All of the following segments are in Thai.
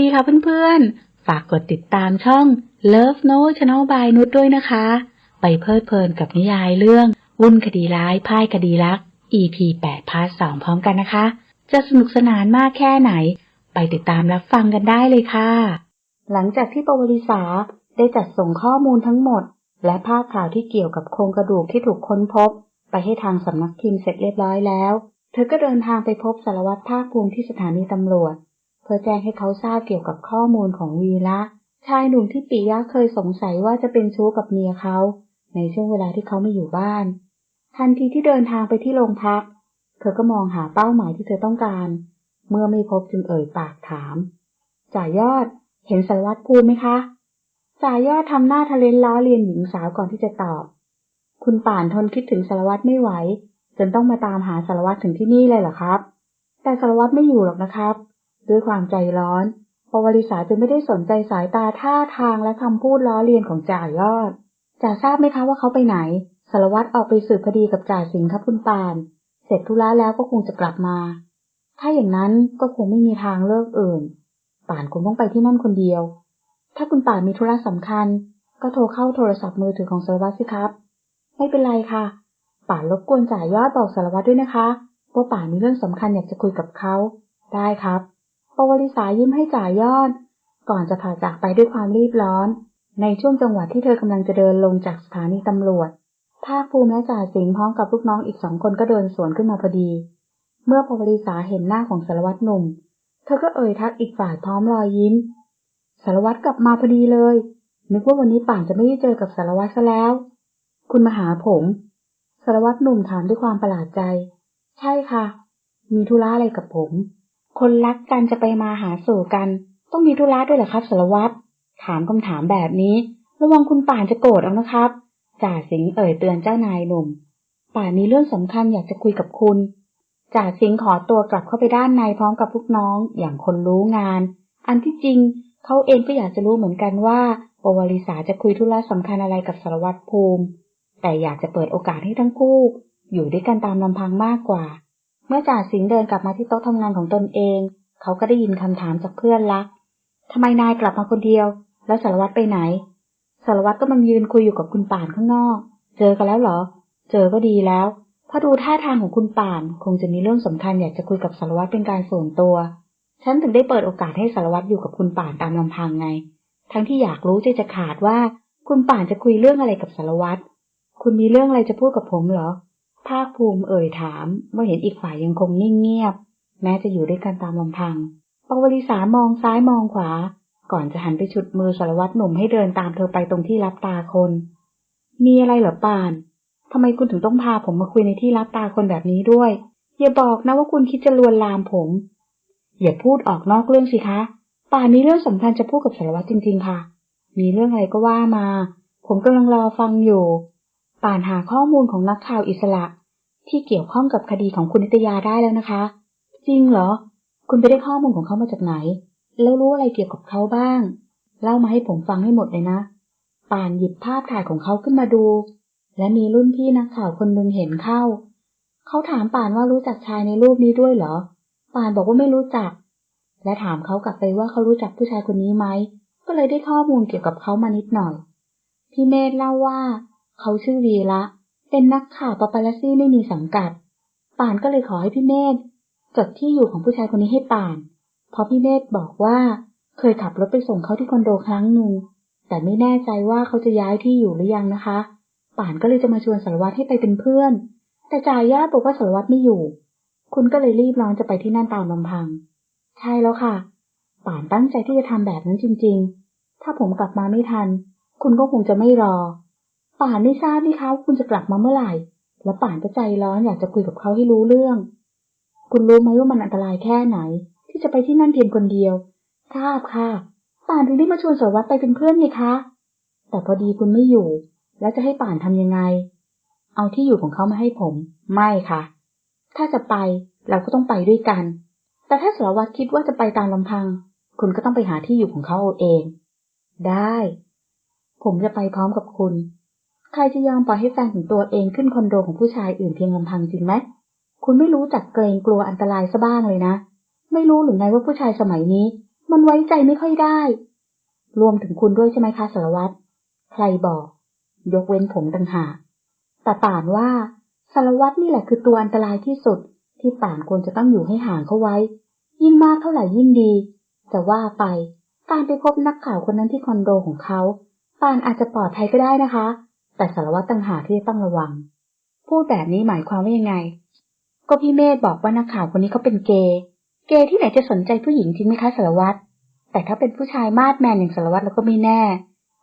ดีค่ะเพื่อนๆ ฝากกดติดตามช่อง Love No Channel by นุชด้วยนะคะ ไปเพลิดเพลินกับนิยายเรื่อง วุ่นคดีร้ายพ่ายคดีรัก EP 8พาร์ท2พร้อมกันนะคะ จะสนุกสนานมากแค่ไหน ไปติดตามรับฟังกันได้เลยค่ะ หลังจากที่ปวริษาได้จัดส่งข้อมูลทั้งหมด และภาพข่าวที่เกี่ยวกับโครงกระดูกที่ถูกค้นพบ ไปให้ทางสำนักพิมพ์เสร็จเรียบร้อยแล้ว เธอก็เดินทางไปพบสารวัตรภาคภูมิที่สถานีตำรวจ เพื่อแจ้งให้เขาทราบเกี่ยวกับข้อมูลของวีระชายหนุ่มที่ปิยะเคยสงสัยว่าจะเป็นชู้กับเมียเขา ในช่วงเวลาที่เขาไม่อยู่บ้าน ทันทีที่เดินทางไปที่โรงพัก เธอก็มองหาเป้าหมายที่เธอต้องการ เมื่อไม่พบจึงเอ่ยปากถามจ่ายอด เห็นสารวัตรภูมิไหมคะจ่ายอดทำหน้าทะเลนล้อเลียนหญิงสาวก่อนที่จะตอบ คุณป่านทนคิดถึงสารวัตรไม่ไหวจนต้องมาตามหาสารวัตรถึงที่นี่เลยเหรอครับ แต่สารวัตรไม่อยู่หรอกนะครับ ด้วยความใจร้อนปวริษาจึงไม่ได้สนใจสายตาท่าทางและคำพูดล้อเลียนของจ่ายอดจ่าทราบไหมคะว่าเขาไปไหนสารวัตรออกไปสืบคดีกับจ่าสิงห์ครับคุณปาน เสร็จธุระแล้วก็คงจะกลับมา ถ้าอย่างนั้นก็คงไม่มีทางเลิกอื่น ป่านคงต้องไปที่นั่นคนเดียว ถ้าคุณป่านมีธุระสำคัญ ก็โทรเข้าโทรศัพท์มือถือของสารวัตรสิครับ ไม่เป็นไรค่ะ ป่านรบกวนจ่ายยอดบอกสารวัตรด้วยนะคะว่าป่านมีเรื่องสำคัญอยากจะคุยกับเขา ได้ครับ ปวริษายิ้มให้จ่ายยอด ก่อนจะผ่าจากไปด้วยความรีบร้อน ในช่วงจังหวะที่เธอกำลังจะเดินลงจากสถานีตำรวจ ภาคภูมิและจ่าสิงห์พร้อมกับลูกน้องอีกสองคนก็เดินสวนขึ้นมาพอดี เมื่อปวริษาเห็นหน้าของสารวัตรหนุ่ม เธอก็เอ่ยทักอีกฝ่ายพร้อมรอยยิ้ม สารวัตรกลับมาพอดีเลย นึกว่าวันนี้ป่านจะไม่ได้เจอกับสารวัตรซะแล้ว คุณมาหาผม สารวัตรหนุ่มถามด้วยความประหลาดใจ ใช่ค่ะ มีธุระอะไรกับผม คนรักกันจะไปมาหาสู่กัน ต้องมีธุระด้วยเหรอครับสารวัตรถามคำถามแบบนี้ ระวังคุณป่านจะโกรธเอานะครับจ่าสิงห์เอ่ยเตือนเจ้านายหนุ่ม ป่านมีเรื่องสำคัญอยากจะคุยกับคุณจ่าสิงห์ขอตัวกลับเข้าไปด้านในพร้อมกับลูกน้องอย่างคนรู้งาน อันที่จริงเขาเองก็อยากจะรู้เหมือนกันว่าปวาริษาจะคุยธุระสำคัญอะไรกับสารวัตรภูมิ แต่อยากจะเปิดโอกาสให้ทั้งคู่ อยู่ด้วยกันตามลำพังมากกว่า เมื่อจ่าสิงห์เดินกลับมาที่โต๊ะทำงานของตนเอง เขาก็ได้ยินคำถามจากเพื่อนละทำไมนายกลับมาคนเดียว แล้วสารวัตรไปไหน สารวัตรก็มันยืนคุยอยู่กับคุณป่านข้างนอก เจอกันแล้วเหรอ เจอก็ดีแล้วเพราะดูท่าทางของคุณป่าน คงจะมีเรื่องสำคัญอยากจะคุยกับสารวัตรเป็นการส่วนตัว ฉันถึงได้เปิดโอกาสให้สารวัตรอยู่กับคุณป่านตามลำพังไง ทั้งที่อยากรู้ใจจะขาดว่า คุณป่านจะคุยเรื่องอะไรกับสารวัตร คุณมีเรื่องอะไรจะพูดกับผมเหรอ ภาคภูมิเอ่ยถามเมื่อเห็นอีกฝ่ายยังคงนิ่งเงียบ แม้จะอยู่ด้วยกันตามลำพังปวริษามองซ้ายมองขวา ก่อนจะหันไปฉุดมือสารวัตรหนุ่มให้เดินตามเธอไปตรงที่รับตาคน มีอะไรเหรอปานทำไมคุณถึงต้องพาผมมาคุยในที่รับตาคนแบบนี้ด้วย อย่าบอกนะว่าคุณคิดจะลวนลามผม อย่าพูดออกนอกเรื่องสิคะ ป่านมีเรื่องสำคัญจะพูดกับสารวัตรจริง ๆ ค่ะ มีเรื่องอะไรก็ว่ามา ผมกำลังรอฟังอยู่ ป่านหาข้อมูลของนักข่าวอิสระ ที่เกี่ยวข้องกับคดีของคุณนิตยาได้แล้วนะคะ จริงเหรอ คุณไปได้ข้อมูลของเขามาจากไหน แล้วรู้อะไรเกี่ยวกับเขาบ้าง เล่ามาให้ผมฟังให้หมดเลยนะ ป่านหยิบภาพถ่ายของเขาขึ้นมาดู และมีรุ่นพี่นักข่าวคนหนึ่งเห็นเข้า เขาถามป่านว่ารู้จักชายในรูปนี้ด้วยเหรอ ป่านบอกว่าไม่รู้จัก และถามเขากลับไปว่าเขารู้จักผู้ชายคนนี้ไหม ก็เลยได้ข้อมูลเกี่ยวกับเขามานิดหน่อย พี่เมธเล่าว่า เขาชื่อวีระเป็นนักข่าวปาปาลัสซี่ไม่มีสังกัด ป่านก็เลยขอให้พี่เมธจดที่อยู่ของผู้ชายคนนี้ให้ป่าน เพราะพี่เมธบอกว่าเคยขับรถไปส่งเขาที่คอนโดครั้งหนึ่ง แต่ไม่แน่ใจว่าเขาจะย้ายที่อยู่หรือยังนะคะ ป่านก็เลยจะมาชวนสารวัตรให้ไปเป็นเพื่อน แต่จ่ายญาติบอกว่าสารวัตรไม่อยู่ คุณก็เลยรีบร้อนจะไปที่นั่นตามลำพัง ใช่แล้วค่ะ ป่านตั้งใจที่จะทำแบบนั้นจริง ๆ ถ้าผมกลับมาไม่ทัน คุณก็คงจะไม่รอ ป่านไม่ทราบนี่คะว่าคุณจะกลับมาเมื่อไหร่ แล้วป่านก็ใจร้อนอยากจะคุยกับเขาให้รู้เรื่อง คุณรู้ไหมว่ามันอันตรายแค่ไหน ที่จะไปที่นั่นเพียงคนเดียว ทราบค่ะ ป่านถึงได้มาชวนสารวัตรไปเป็นเพื่อนไงคะ แต่พอดีคุณไม่อยู่ แล้วจะให้ป่านทำยังไง เอาที่อยู่ของเขามาให้ผม ไม่ค่ะ ถ้าจะไปเราก็ต้องไปด้วยกัน แต่ถ้าสารวัตรคิดว่าจะไปตามลำพัง คุณก็ต้องไปหาที่อยู่ของเขาเอาเอง ได้ ผมจะไปพร้อมกับคุณ ใครจะยอมปล่อยให้แฟนของตัวเองขึ้นคอนโดของผู้ชายอื่นเพียงลำพังจริงไหม คุณไม่รู้จักเกรงกลัวอันตรายซะบ้างเลยนะ ไม่รู้หรือไงว่าผู้ชายสมัยนี้ มันไว้ใจไม่ค่อยได้ รวมถึงคุณด้วยใช่ไหมคะสารวัตร ใครบอก ยกเว้นผมต่างหากแต่ป่านว่าสารวัตรนี่แหละคือตัวอันตรายที่สุด ที่ป่านควรจะต้องอยู่ให้ห่างเขาไว้ ยิ่งมากเท่าไหร่ยิ่งดีจะว่าไปการไปพบนักข่าวคนนั้นที่คอนโดของเขาป่านอาจจะปลอดภัยก็ได้นะคะ แต่สารวัตรต่างหากที่ต้องระวัง พูดแบบนี้หมายความว่ายังไง ก็พี่เมธบอกว่านักข่าวคนนี้เขาเป็นเกย์เกย์ที่ไหนจะสนใจผู้หญิงจริงไหมคะสารวัตรแต่ถ้าเป็นผู้ชายมาดแมนอย่างสารวัตรแล้วก็ไม่แน่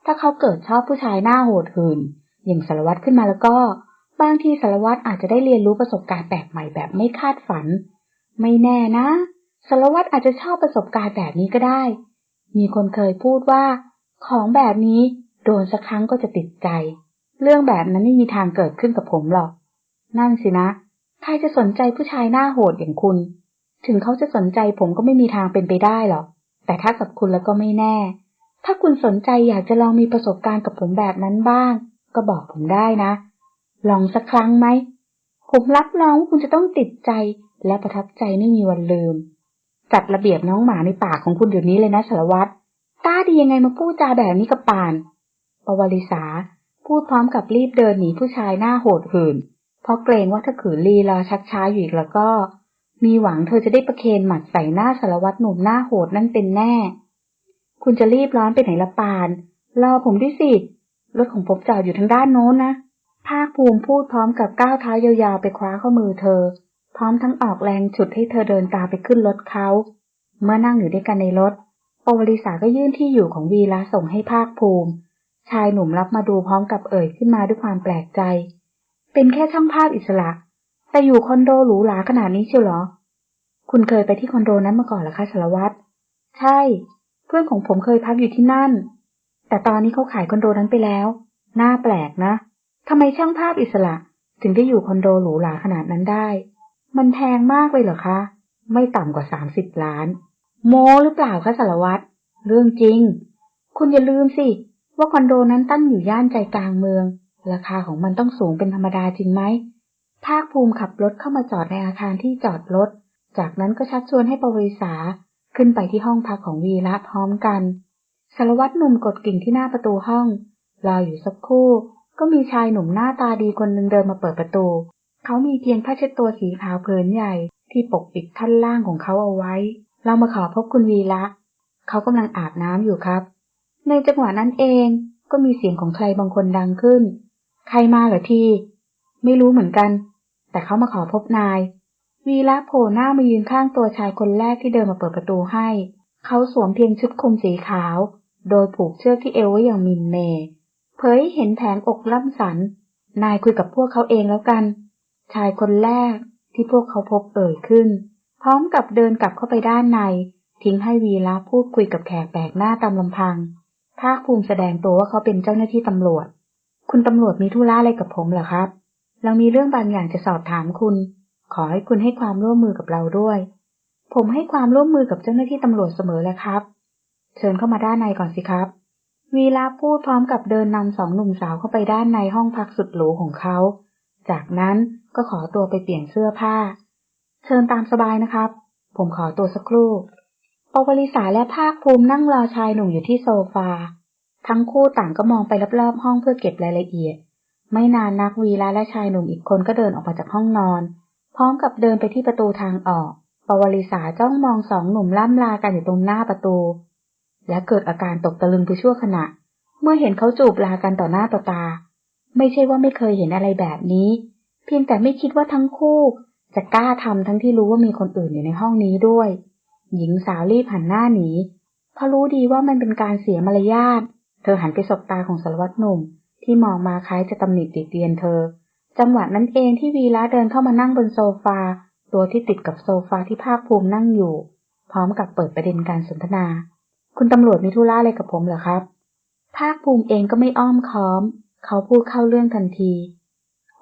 ถ้าเขาเกิดชอบผู้ชายหน้าโหดหื่นอย่างสารวัตรขึ้นมาแล้วก็ บางทีสารวัตรอาจจะได้เรียนรู้ประสบการณ์แปลกใหม่แบบไม่คาดฝัน ไม่แน่นะสารวัตรอาจจะชอบประสบการณ์แบบนี้ก็ได้ มีคนเคยพูดว่า ของแบบนี้โดนสักครั้งก็จะติดใจ เรื่องแบบนั้นไม่มีทางเกิดขึ้นกับผมหรอก นั่นสินะ ใครจะสนใจผู้ชายหน้าโหดอย่างคุณ ถึงเขาจะสนใจผมก็ไม่มีทางเป็นไปได้หรอก แต่ถ้ากับคุณแล้วก็ไม่แน่ ถ้าคุณสนใจอยากจะลองมีประสบการณ์กับผมแบบนั้นบ้าง ก็บอกผมได้นะ ลองสักครั้งไหม ผมรับรองว่าคุณจะต้องติดใจและประทับใจไม่มีวันลืม จัดระเบียบน้องหมาในปากของคุณเดี๋ยวนี้เลยนะสารวัตรกล้าดียังไงมาพูดจาแบบนี้กับป่าน ปวลิสา พูดพร้อมกับรีบเดินหนีผู้ชายหน้าโหดหื่น เพราะเกรงว่าถ้าขืนลีรอชักช้าอยู่อีกแล้วก็ มีหวังเธอจะได้ประเคนหมัดใส่หน้าสารวัตรหนุ่มหน้าโหดนั่นเป็นแน่ คุณจะรีบร้อนไปไหนละปาน รอผมด้วยสิรถของผมจอดอยู่ทางด้านโน้นนะ ภาคภูมิพูดพร้อมกับก้าวเท้ายาวๆไปคว้าข้อมือเธอ พร้อมทั้งออกแรงฉุดให้เธอเดินตามไปขึ้นรถเขา เมื่อนั่งอยู่ด้วยกันในรถ ปวลิสาก็ยื่นที่อยู่ของวีระส่งให้ภาคภูมิ ชายหนุ่มรับมาดูพร้อมกับเอ่ยขึ้นมาด้วยความแปลกใจ เป็นแค่ช่างภาพอิสระ แต่อยู่คอนโดหรูหราขนาดนี้เชียวเหรอ คุณเคยไปที่คอนโดนั้นมาก่อนหรอคะสารวัตร ใช่ เพื่อนของผมเคยพักอยู่ที่นั่น แต่ตอนนี้เขาขายคอนโดนั้นไปแล้ว น่าแปลกนะทำไมช่างภาพอิสระ ถึงได้อยู่คอนโดหรูหราขนาดนั้นได้ มันแพงมากเลยเหรอคะ ไม่ต่ำกว่าสามสิบล้าน โมหรือเปล่าคะสารวัตร เรื่องจริง คุณอย่าลืมสิ ว่าคอนโดนั้นตั้งอยู่ย่านใจกลางเมือง ราคาของมันต้องสูงเป็นธรรมดาจริงไหม ภาคภูมิขับรถเข้ามาจอดในอาคารที่จอดรถ จากนั้นก็ชักชวนให้ปวริษาขึ้นไปที่ห้องพักของวีระพร้อมกัน สารวัตรหนุ่มกดกิ่งที่หน้าประตูห้อง รออยู่สักครู่ ก็มีชายหนุ่มหน้าตาดีคนหนึ่งเดินมาเปิดประตู เขามีเพียงผ้าเช็ดตัวสีขาวผืนใหญ่ ที่ปกปิดท่อนล่างของเขาเอาไว้ เรามาขอพบคุณวีระ เขากำลังอาบน้ำอยู่ครับ ในจังหวะนั้นเองก็มีเสียงของใครบางคนดังขึ้น ใครมาเหรอที ไม่รู้เหมือนกัน แต่เขามาขอพบนาย วีระโผล่หน้ามายืนข้างตัวชายคนแรกที่เดินมาเปิดประตูให้ เขาสวมเพียงชุดคลุมสีขาว โดยผูกเชือกที่เอวไว้อย่างมินเมย์เผยเห็นแผงอกล่ำสัน นายคุยกับพวกเขาเองแล้วกัน ชายคนแรกที่พวกเขาพบเอ่ยขึ้น พร้อมกับเดินกลับเข้าไปด้านใน ทิ้งให้วีระพูดคุยกับแขกแปลกหน้าตามลำพัง ภาคภูมิแสดงตัวว่าเขาเป็นเจ้าหน้าที่ตำรวจ คุณตำรวจมีธุระอะไรกับผมเหรอครับ เรามีเรื่องบางอย่างจะสอบถามคุณ ขอให้คุณให้ความร่วมมือกับเราด้วย ผมให้ความร่วมมือกับเจ้าหน้าที่ตำรวจเสมอแล้วครับ เชิญเข้ามาด้านในก่อนสิครับ วีระพูดพร้อมกับเดินนำสองหนุ่มสาวเข้าไปด้านในห้องพักสุดหรูของเขา จากนั้นก็ขอตัวไปเปลี่ยนเสื้อผ้า เชิญตามสบายนะครับ ผมขอตัวสักครู่ ปวลิสาและภาคภูมินั่งรอชายหนุ่มอยู่ที่โซฟา ทั้งคู่ต่างก็มองไปรอบๆห้องเพื่อเก็บรายละเอียด ไม่นานนักวีระและชายหนุ่มอีกคนก็เดินออกมาจากห้องนอน พร้อมกับเดินไปที่ประตูทางออก ปวลิสาจ้องมองสองหนุ่มล่ำลากันอยู่ตรงหน้าประตู และเกิดอาการตกตะลึงไปชั่วขณะ เมื่อเห็นเขาจูบลากันต่อหน้าต่อตา ไม่ใช่ว่าไม่เคยเห็นอะไรแบบนี้ เพียงแต่ไม่คิดว่าทั้งคู่ จะกล้าทำทั้งที่รู้ว่ามีคนอื่นอยู่ในห้องนี้ด้วย หญิงสาวรีบหันหน้าหนีเพราะรู้ดีว่ามันเป็นการเสียมารยาท เธอหันไปสบตาของสารวัตรหนุ่ม ที่มองมาคล้ายจะตำหนิติเตียนเธอ จังหวะนั้นเองที่วีระเดินเข้ามานั่งบนโซฟา ตัวที่ติดกับโซฟาที่ภาคภูมินั่งอยู่ พร้อมกับเปิดประเด็นการสนทนา คุณตำรวจมีธุระอะไรกับผมเหรอครับ ภาคภูมิเองก็ไม่อ้อมค้อม เขาพูดเข้าเรื่องทันที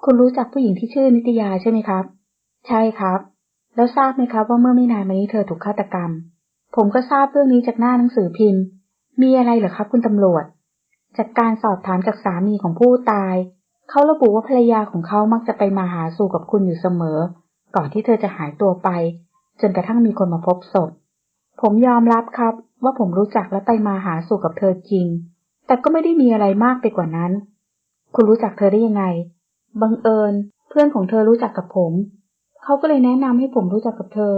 คุณรู้จักผู้หญิงที่ชื่อนิตยาใช่ไหมครับ ใช่ครับ แล้วทราบไหมครับว่าเมื่อไม่นานมานี้เธอถูกฆาตกรรม ผมก็ทราบเรื่องนี้จากหน้าหนังสือพิมพ์ มีอะไรเหรอครับคุณตำรวจ จากการสอบถามจากสามีของผู้ตาย เขาระบุว่าภรรยาของเขามักจะไปมาหาสู่กับคุณอยู่เสมอ ก่อนที่เธอจะหายตัวไป จนกระทั่งมีคนมาพบศพ ผมยอมรับครับ ว่าผมรู้จักและไปมาหาสู่กับเธอจริง แต่ก็ไม่ได้มีอะไรมากไปกว่านั้น คุณรู้จักเธอได้ยังไง บังเอิญ เพื่อนของเธอรู้จักกับผม เขาก็เลยแนะนำให้ผมรู้จักกับเธอ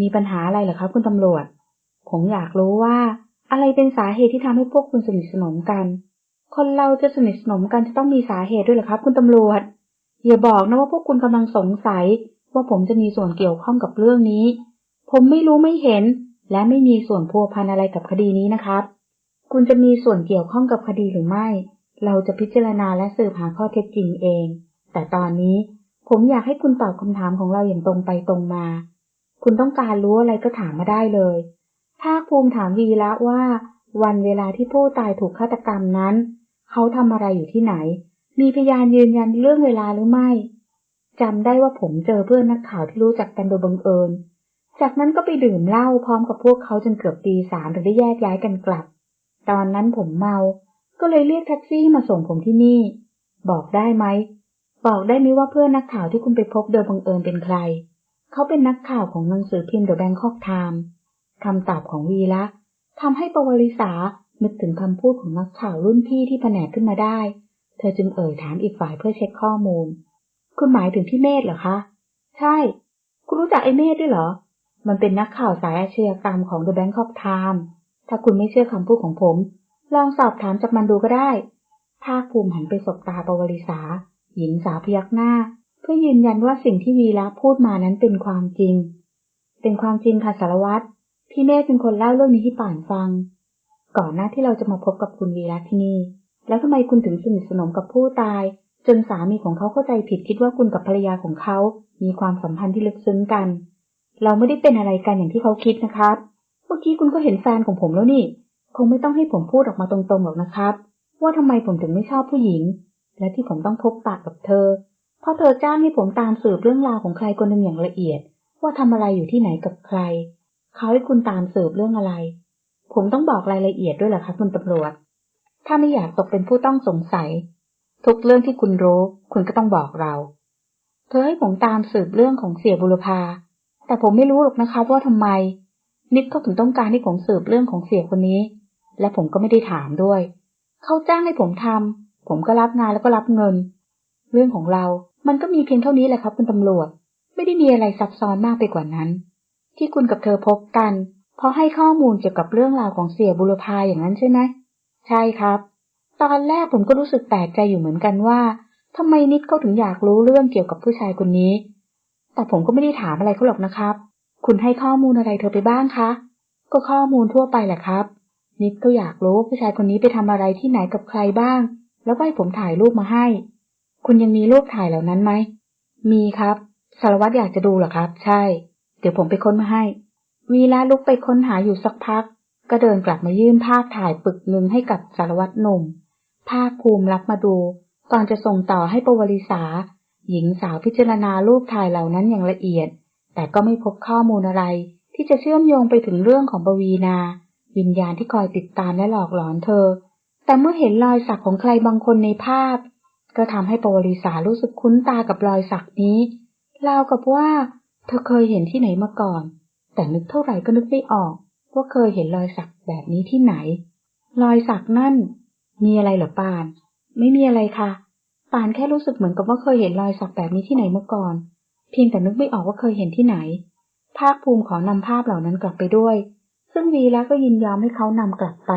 มีปัญหาอะไรเหรอครับคุณตำรวจ ผมอยากรู้ว่า อะไรเป็นสาเหตุที่ทำให้พวกคุณสนิทสนมกัน คนเราจะสนิทสนมกันจะต้องมีสาเหตุด้วยเหรอครับ คุณตำรวจ อย่าบอกนะว่าพวกคุณกำลังสงสัย ว่าผมจะมีส่วนเกี่ยวข้องกับเรื่องนี้ ผมไม่รู้ไม่เห็น และไม่มีส่วนพัวพันอะไรกับคดีนี้นะครับ คุณจะมีส่วนเกี่ยวข้องกับคดีหรือไม่ เราจะพิจารณาและสืบหาข้อเท็จจริงเอง แต่ตอนนี้ ผมอยากให้คุณตอบคำถามของเราอย่างตรงไปตรงมา คุณต้องการรู้อะไรก็ถามมาได้เลย ภาคภูมิถามวีละว่า วันเวลาที่ผู้ตายถูกฆาตกรรมนั้น เขาทำอะไรอยู่ที่ไหน มีพยานยืนยันเรื่องเวลาหรือไม่จำได้ว่าผมเจอเพื่อนนักข่าวที่รู้จักกันโดยบังเอิญ จากนั้นก็ไปดื่มเหล้าพร้อมกับพวกเขาจนเกือบตีสามถึงได้แยกย้ายกันกลับ ตอนนั้นผมเมา ก็เลยเรียกแท็กซี่มาส่งผมที่นี่ บอกได้ไหม บอกได้ไหมว่าเพื่อนนักข่าวที่คุณไปพบโดยบังเอิญเป็นใคร เขาเป็นนักข่าวของหนังสือพิมพ์ The Bangkok Times คำตอบของวีละทำให้ปวริษานึกถึงคำพูดของนักข่าวรุ่นพี่ที่แผนกขึ้นมาได้ เธอจึงเอ่ยถามอีกฝ่ายเพื่อเช็คข้อมูล คุณหมายถึงพี่เมธเหรอคะ ใช่ คุณรู้จักไอ้เมธด้วยเหรอ มันเป็นนักข่าวสายอาชญากรรมของ The Bangkok Times ถ้าคุณไม่เชื่อคำพูดของผม ลองสอบถามจากมันดูก็ได้ ภาคภูมิหันไปสบตาปวริษา หญิงสาวพยักหน้า เพื่อยืนยันว่าสิ่งที่วีระพูดมานั้นเป็นความจริง เป็นความจริงค่ะสารวัตรพี่เมธเป็นคนเล่าเรื่องนี้ให้ป่านฟัง ก่อนหน้าที่เราจะมาพบกับคุณวีระที่นี่ แล้วทำไมคุณถึงสนิทสนมกับผู้ตาย จนสามีของเขาเข้าใจผิดคิดว่าคุณกับภรรยาของเขา มีความสัมพันธ์ที่ลึกซึ้งกัน เราไม่ได้เป็นอะไรกันอย่างที่เขาคิดนะครับ เมื่อกี้คุณก็เห็นแฟนของผมแล้วนี่ คงไม่ต้องให้ผมพูดออกมาตรงๆหรอกนะครับ ว่าทำไมผมถึงไม่ชอบผู้หญิง และที่ผมต้องพบปากกับเธอ เพราะเธอจ้างให้ผมตามสืบเรื่องราวของใครคนหนึ่งอย่างละเอียด ว่าทำอะไรอยู่ที่ไหนกับใคร เขาให้คุณตามสืบเรื่องอะไร ผมต้องบอกรายละเอียดด้วยเหรอคะคุณตำรวจ ถ้าไม่อยากตกเป็นผู้ต้องสงสัย ทุกเรื่องที่คุณรู้ คุณก็ต้องบอกเรา เธอให้ผมตามสืบเรื่องของเสียบุรพาแต่ผมไม่รู้หรอกนะคะว่าทำไม นิดเขาถึงต้องการให้ผมสืบเรื่องของเสียคนนี้ และผมก็ไม่ได้ถามด้วย เขาจ้างให้ผมทำ ผมก็รับงานแล้วก็รับเงิน เรื่องของเรามันก็มีเพียงเท่านี้แหละครับคุณตำรวจ ไม่ได้มีอะไรซับซ้อนมากไปกว่านั้น ที่คุณกับเธอพบกัน เพราะให้ข้อมูลเกี่ยวกับเรื่องราวของเสียบุรพาอย่างนั้นใช่ไหมใช่ครับ ตอนแรกผมก็รู้สึกแปลกใจอยู่เหมือนกันว่าทำไมนิดเขาถึงอยากรู้เรื่องเกี่ยวกับผู้ชายคนนี้ แต่ผมก็ไม่ได้ถามอะไรเขาหรอกนะครับ คุณให้ข้อมูลอะไรเธอไปบ้างคะ ก็ข้อมูลทั่วไปแหละครับ นิดก็อยากรู้ว่าผู้ชายคนนี้ไปทำอะไรที่ไหนกับใครบ้าง แล้วก็ให้ผมถ่ายรูปมาให้ คุณยังมีรูปถ่ายเหล่านั้นไหม มีครับ สารวัตรอยากจะดูเหรอครับ ใช่ เดี๋ยวผมไปค้นมาให้ วีละลุกไปค้นหาอยู่สักพัก ก็เดินกลับมายื่นภาพถ่ายปึกหนึ่งให้กับสารวัตรหนุ่ม ภาคภูมิรับมาดู ก่อนจะส่งต่อให้ปวริษา หญิงสาวพิจารณารูปถ่ายเหล่านั้นอย่างละเอียด แต่ก็ไม่พบข้อมูลอะไร ที่จะเชื่อมโยงไปถึงเรื่องของปวีนา วิญญาณที่คอยติดตามและหลอกหลอนเธอ แต่เมื่อเห็นรอยสักของใครบางคนในภาพ ก็ทำให้ปวริษารู้สึกคุ้นตากับรอยสักนี้ราวกับว่า เธอเคยเห็นที่ไหนมาก่อน แต่นึกเท่าไหร่ก็นึกไม่ออก ว่าเคยเห็นรอยสักแบบนี้ที่ไหน รอยสักนั่น มีอะไรหรอปาน ไม่มีอะไรค่ะ ปานแค่รู้สึกเหมือนกับว่าเคยเห็นรอยสักแบบนี้ที่ไหนมาก่อน เพียงแต่นึกไม่ออกว่าเคยเห็นที่ไหน ภาคภูมิขอนำภาพเหล่านั้นกลับไปด้วย ซึ่งวีระก็ยินยอมให้เขานำกลับไป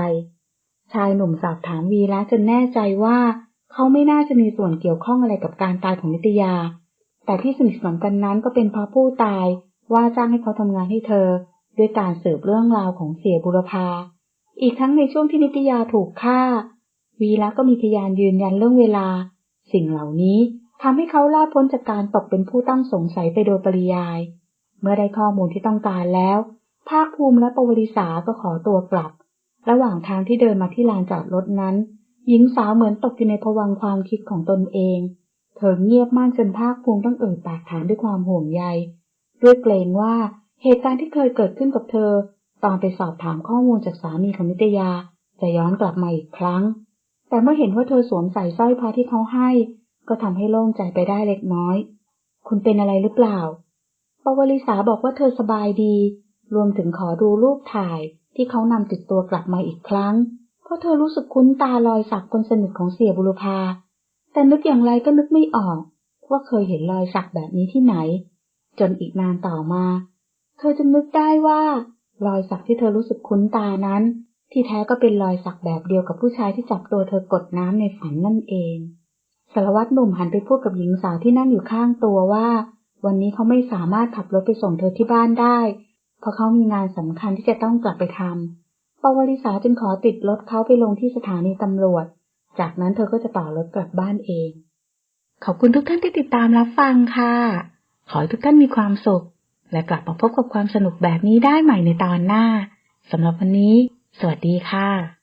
ชายหนุ่มสอบถามวีระจนแน่ใจว่าเขาไม่น่าจะมีส่วนเกี่ยวข้องอะไรกับการตายของนิตยา แต่ที่สนิทสนมกันนั้นก็เป็นเพราะผู้ตายว่าจ้างให้เขาทำงานให้เธอ ด้วยการสืบเรื่องราวของเสียบุรพา อีกทั้งในช่วงที่นิตยาถูกฆ่า วีระก็มีพยานยืนยันเรื่องเวลา สิ่งเหล่านี้ทำให้เขารอดพ้นจากการตกเป็นผู้ต้องสงสัยไปโดยปริยาย เมื่อได้ข้อมูลที่ต้องการแล้ว ภาคภูมิและปวริษาก็ขอตัวกลับ ระหว่างทางที่เดินมาที่ลานจอดรถนั้น หญิงสาวเหมือนตกอยู่ในภวังความคิดของตนเอง เธอเงียบมากจนภาคภูมิต้องเอ่ยปากถามด้วยความห่วงใย ด้วยเกรงว่าเหตุการณ์ที่เคยเกิดขึ้นกับเธอ ตอนไปสอบถามข้อมูลจากสามีของนิตยา จะย้อนกลับมาอีกครั้ง แต่เมื่อเห็นว่าเธอสวมใส่สร้อยพระที่เขาให้ ก็ทำให้โล่งใจไปได้เล็กน้อย คุณเป็นอะไรหรือเปล่าปวริษาบอกว่าเธอสบายดี รวมถึงขอดูรูปถ่าย ที่เขานำติดตัวกลับมาอีกครั้ง เพราะเธอรู้สึกคุ้นตารอยสักคนสนิทของเสียบุรพา แต่นึกอย่างไรก็นึกไม่ออก ว่าเคยเห็นรอยสักแบบนี้ที่ไหน จนอีกนานต่อมา เธอจึงนึกได้ว่า รอยสักที่เธอรู้สึกคุ้นตานั้น ที่แท้ก็เป็นรอยสักแบบเดียวกับผู้ชายที่จับตัวเธอกดน้ำในฝันนั่นเองสารวัตรหนุ่มหันไปพูดกับหญิงสาวที่นั่งอยู่ข้างตัวว่า วันนี้เขาไม่สามารถขับรถไปส่งเธอที่บ้านได้เราะเขามีงานสำคัญที่จะต้องกลับไปทำปวริสาจึงขอติดรถเขาไปลงที่สถานีตำรวจ จากนั้นเธอก็จะต่อรถกลับบ้านเอง ขอบคุณทุกท่านที่ติดตามรับฟังค่ะ ขอให้ทุกท่านมีความสุข และกลับมาพบกับความสนุกแบบนี้ได้ใหม่ในตอนหน้าสำหรับวันนี้ สวัสดีค่ะ